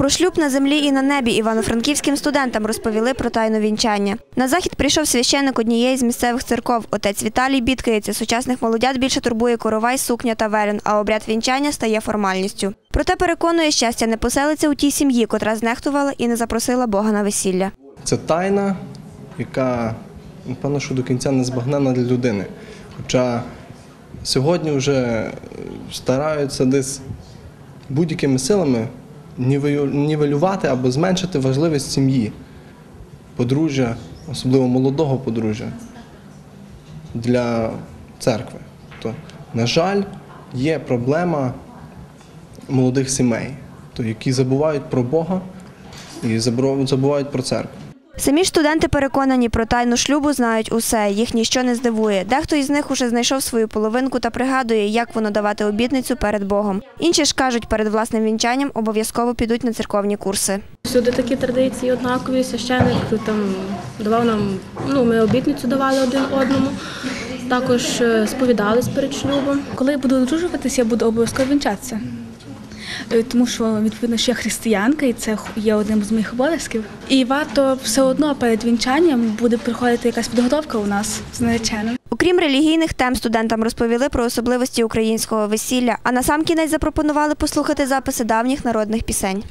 Про шлюб на землі і на небі івано-франківським студентам розповіли про тайну вінчання. На захід прийшов священник однієї з місцевих церков. Отець Віталій бідкається. Сучасних молодят більше турбує коровай, сукня та велен, а обряд вінчання стає формальністю. Проте переконує, щастя не поселиться у тій сім'ї, котра знехтувала і не запросила Бога на весілля. Це тайна, яка, напевно, що до кінця не збагнена для людини. Хоча сьогодні вже стараються десь будь-якими силами нівелювати або зменшити важливість сім'ї, подружжя, особливо молодого подружжя для церкви. То, на жаль, є проблема молодих сімей, то, які забувають про Бога і забувають про церкву. Самі студенти переконані про тайну шлюбу знають усе, їх ніщо не здивує. Дехто із них уже знайшов свою половинку та пригадує, як воно давати обітницю перед Богом. Інші ж кажуть, перед власним вінчанням обов'язково підуть на церковні курси. Всюди такі традиції однакові. Священик там давав нам, ну ми обітницю давали один одному. Також е, сповідались перед шлюбом. Коли я буду одружуватися, я буду обов'язково вінчатися. Е, Тому що відповідно що я християнка, і це є одним з моїх обов'язків. І варто все одно перед вінчанням буде приходити якась підготовка у нас з нареченим. Окрім релігійних тем, студентам розповіли про особливості українського весілля, а насамкінець запропонували послухати записи давніх народних пісень.